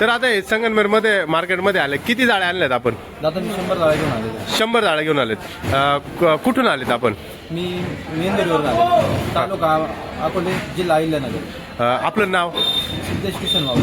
तर आता हे संगमनेरमध्ये मार्केटमध्ये आले. किती जाळ्या आणल्यात आपण? दादा मी शंभर जाळ्या घेऊन आहे. शंभर जाळ्या घेऊन आलेत. अं, क- कुठून आलेत आपण? मी मेंदूरवरून आलो तालुका अकोले जिल्हा अहिल्यानगर. अं, आपलं नाव? सिद्धेश किशन बाबू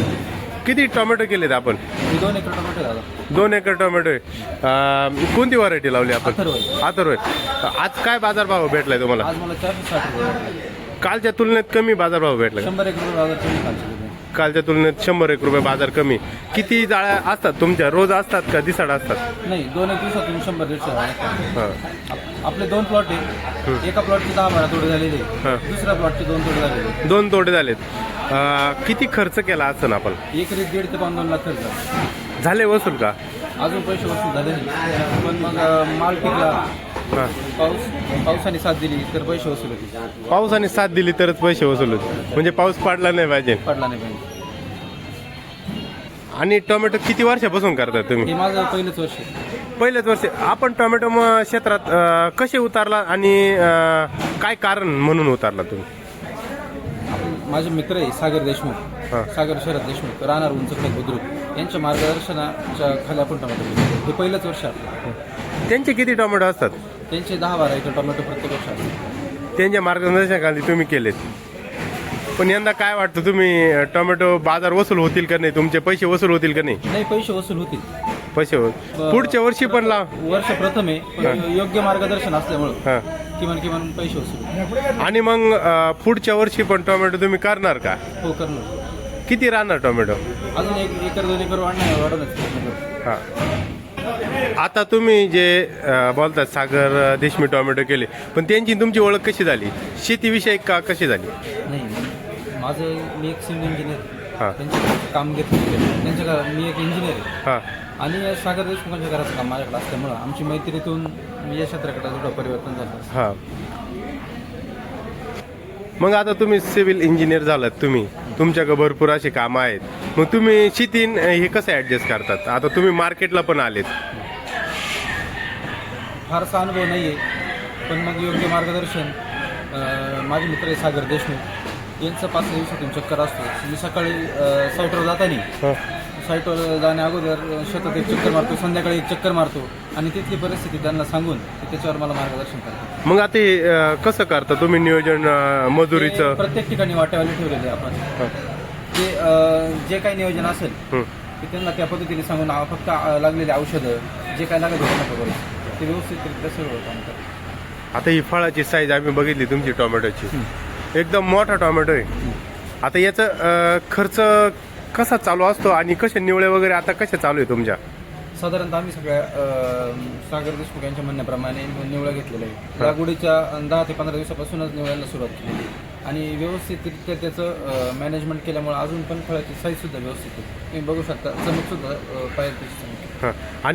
किती टोमॅटो केलेत आपण? मी दोन एकर टोमॅटो दादा दोन एकर टोमॅटो. आहे. अं, कोणती व्हरायटी लावली आपण? अथर्व. आहे. अथर्व. आहे. आज काय बाजारभाव भेटलाय तुम्हाला? आज मला चारशे साठ रुपये कालच्या तुलनेत कमी बाजारभाव भेटला का? शंभर एक रुपये बाजार कमी खालचे रुपये कालच्या तुलनेत शंभर एक रुपये बाजार कमी. किती जाळ्या असतात तुमच्या? रोज असतात का दिसाड असतात? नाही दोन एक दिवसातून शंभर दीडशे. हां. आप- आपले दोन प्लॉट आहे. एका प्लॉटचे दहा बारा तोडे झालेले. हां. दुसऱ्या प्लॉटचे दोन तोडे झालेले. दोन तोडे झालेत. अं, किती खर्च केला असं आपण? एक रेट दीड ते पाऊन दोन लाख खर्च झाला. झाले वसूल का? अजून पैसे वसूल झाले नाही. पण मग अं, माल टिकला. हां. पाऊस पावसाने साथ दिली तर पैसे वसूल होते पावसाने साथ दिली तरच पैसे वसूल होते म्हणजे पाऊस पडला नाही पाहिजे. पडला नाही पाहिजे. आणि टोमॅटो किती वर्षापासून करताय तुम्ही? हे माझं पहिलंच वर्ष आहे. पहिल्याच वर्षी. आपण टोमॅटो क्षेत्रात अं, कसे उतारला आणि अं, काय कारण म्हणून उतारला तुम्ही? माझे मित्र आहे सागर देशमुख. हां. सागर शरद देशमुख राहणार उंचखेड बुद्रुक. यांच्या मार्गदर्शनाच्या खाली आपण टोमॅटो. हे पहिलंच वर्ष आहे. आपलं. त्यांचे किती टोमॅटो असतात? त्यांचे दहा बारा एकर टोमॅटो प्रत्येक वर्ष असतात त्यांच्या मार्गदर्शनाखाली तुम्ही केलेत. पण यंदा काय वाटतं तुम्ही टोमॅटो बाजार वसूल होतील का नाही? तुमचे पैसे वसूल होतील का नाही? नाही पैसे वसूल होतील. पैसे पुढच्या वर्षी पण लाव वर्ष प्रथम आहे पण योग्य मार्गदर्शन असल्यामुळं हां. किमान किमान पैसे वसूल होतील. आणि मग अं, पुढच्या वर्षी पण टोमॅटो तुम्ही करणार का? हो करणार. किती राहणार टोमॅटो? अजून एक एकर दोन एकर वाढणार करू. हा. आता तुम्ही जे बोलतात सागर अं, देशमुख टोमॅटो केले पण त्यांची तुमची ओळख कशी झाली? शेतीविषयी का कशी झाली? नाही माझं मी एक सिव्हिल इंजिनियर. हां. काम घेत होते. त्यांच्या घरात मी एक इंजिनियर आहे. हां. आणि सागर देशमुखांच्या घराचं काम माझ्याकडे असल्यामुळं आमची मैत्रीतून मी या क्षेत्राकडे थोडं परिवर्तन झालं. हां. मग आता तुम्ही सिव्हिल इंजिनियर झालात तुम्ही. तुमच्याकडे भरपूर अशी कामं आहेत. मग तुम्ही शेती हे कसं ॲडजस्ट करतात? आता तुम्ही मार्केटला पण आलेत. फारसा अनुभव नाही आहे पण मग योग्य मार्गदर्शन अं, माझे मित्र आहे सागर देशमुख. यांचं पाच सहा दिवसातून चक्कर असतो. मी सकाळी अं, साईटवर जाताना साईटवर जाण्या अगोदर शेतात एक चक्कर मारतो संध्याकाळी एक चक्कर मारतो आणि तिथली परिस्थिती त्यांना सांगून ते त्याच्यावर मला मार्गदर्शन करतात. मग आता हे अं, कसं करता तुम्ही नियोजन अं, मजुरीचं? प्रत्येक ठिकाणी वाटेवाले ठेवलेले आपण. जे जे काही नियोजन असेल. ते त्यांना त्या पद्धतीने सांगून फक्त लागलेले औषधं जे काय लागत होतं ते व्यवस्थितरित्या सर्व काम करतात आता ही फळाची साईज आम्ही बघितली तुमची टोमॅटोची. एकदम मोठा टोमॅटो आहे. आता याचा खर्च कसा चालू असतो आणि कसे निवळे वगैरे आता कसे चालू आहे तुमच्या? साधारणतः आम्ही सगळ्या सागर देशमुख यांच्या म्हणण्याप्रमाणे निवळा घेतलेला आहे लागवडीच्या दहा ते पंधरा दिवसापासूनच निवळायला सुरुवात केली आणि व्यवस्थितरित्या त्याचं मॅनेजमेंट केल्यामुळे अजून पण फळाची साईज सुद्धा व्यवस्थित आहे तुम्ही बघू शकता चमकसुद्धा पाहिजे आणि